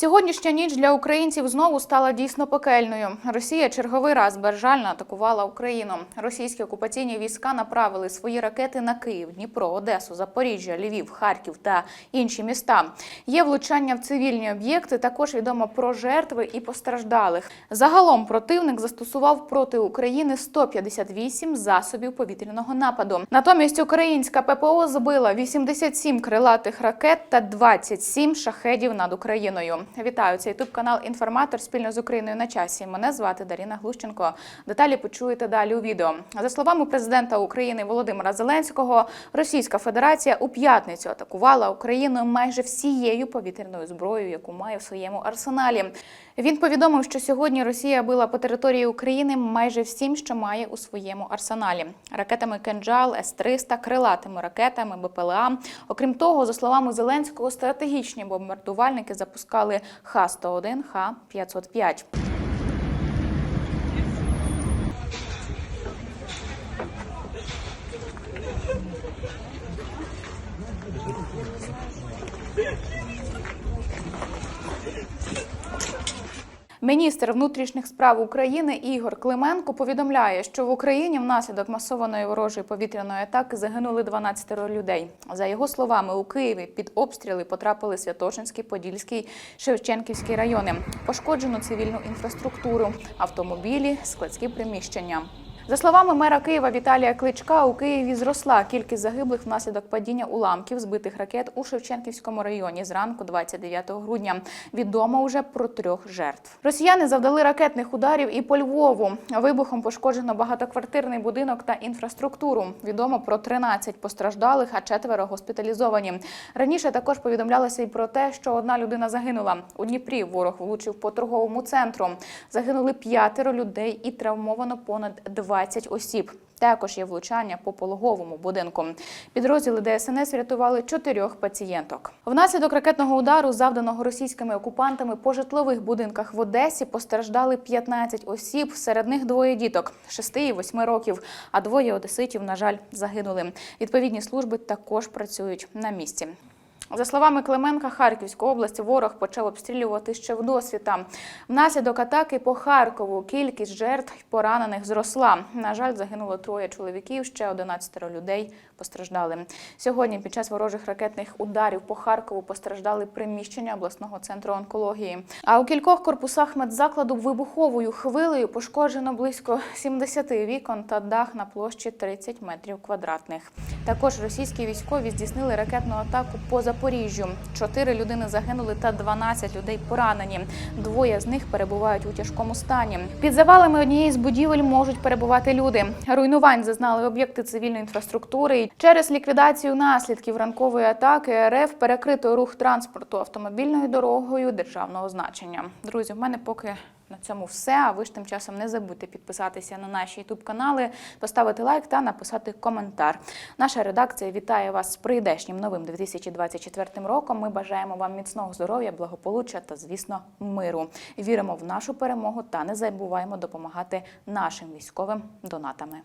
Сьогоднішня ніч для українців знову стала дійсно пекельною. Росія черговий раз безжально атакувала Україну. Російські окупаційні війська направили свої ракети на Київ, Дніпро, Одесу, Запоріжжя, Львів, Харків та інші міста. Є влучання в цивільні об'єкти. Також відомо про жертви і постраждалих. Загалом противник застосував проти України 158 засобів повітряного нападу. Натомість українська ППО збила 87 крилатих ракет та 27 шахедів над Україною. Вітаю це ютуб канал Інформатор спільно з Україною на часі. Мене звати Даріна Глущенко. Деталі почуєте далі у відео. За словами президента України Володимира Зеленського, Російська Федерація у п'ятницю атакувала Україну майже всією повітряною зброєю, яку має в своєму арсеналі. Він повідомив, що сьогодні Росія била по території України майже всім, що має у своєму арсеналі: ракетами Кенджал, С-300, крилатими ракетами, БПЛА. Окрім того, за словами Зеленського, стратегічні бомбардувальники запускали Х-101, Х-505. Міністр внутрішніх справ України Ігор Клименко повідомляє, що в Україні внаслідок масованої ворожої повітряної атаки загинули 12 людей. За його словами, у Києві під обстріли потрапили Святошинський, Подільський, Шевченківський райони. Пошкоджено цивільну інфраструктуру, автомобілі, складські приміщення. За словами мера Києва Віталія Кличка, у Києві зросла кількість загиблих внаслідок падіння уламків збитих ракет у Шевченківському районі зранку 29 грудня. Відомо вже про трьох жертв. Росіяни завдали ракетних ударів і по Львову. Вибухом пошкоджено багатоквартирний будинок та інфраструктуру. Відомо про 13 постраждалих, а четверо госпіталізовані. Раніше також повідомлялося і про те, що одна людина загинула. У Дніпрі ворог влучив по торговому центру. Загинули п'ятеро людей і травмовано понад 20 осіб. Також є влучання по пологовому будинку. Підрозділи ДСНС врятували чотирьох пацієнток. Внаслідок ракетного удару, завданого російськими окупантами по житлових будинках в Одесі, постраждали 15 осіб. Серед них двоє діток 6 і 8 років. А двоє одеситів, на жаль, загинули. Відповідні служби також працюють на місці. За словами Клименка, Харківську область ворог почав обстрілювати ще в досвіта. Внаслідок атаки по Харкову кількість жертв поранених зросла. На жаль, загинуло троє чоловіків, ще 11 людей постраждали. Сьогодні під час ворожих ракетних ударів по Харкову постраждали приміщення обласного центру онкології. А у кількох корпусах медзакладу вибуховою хвилею пошкоджено близько 70 вікон та дах на площі 30 метрів квадратних. Також російські військові здійснили ракетну атаку по Запоріжжю. Чотири людини загинули та 12 людей поранені. Двоє з них перебувають у тяжкому стані. Під завалами однієї з будівель можуть перебувати люди. Руйнувань зазнали об'єкти цивільної інфраструктури. Через ліквідацію наслідків ранкової атаки РФ перекрито рух транспорту автомобільною дорогою державного значення. Друзі, в мене поки на цьому все. А ви ж тим часом не забудьте підписатися на наші youtube канали, поставити лайк та написати коментар. Наша редакція вітає вас з прийдешнім новим 2024 роком. Ми бажаємо вам міцного здоров'я, благополуччя та, звісно, миру. Віримо в нашу перемогу та не забуваємо допомагати нашим військовим донатами.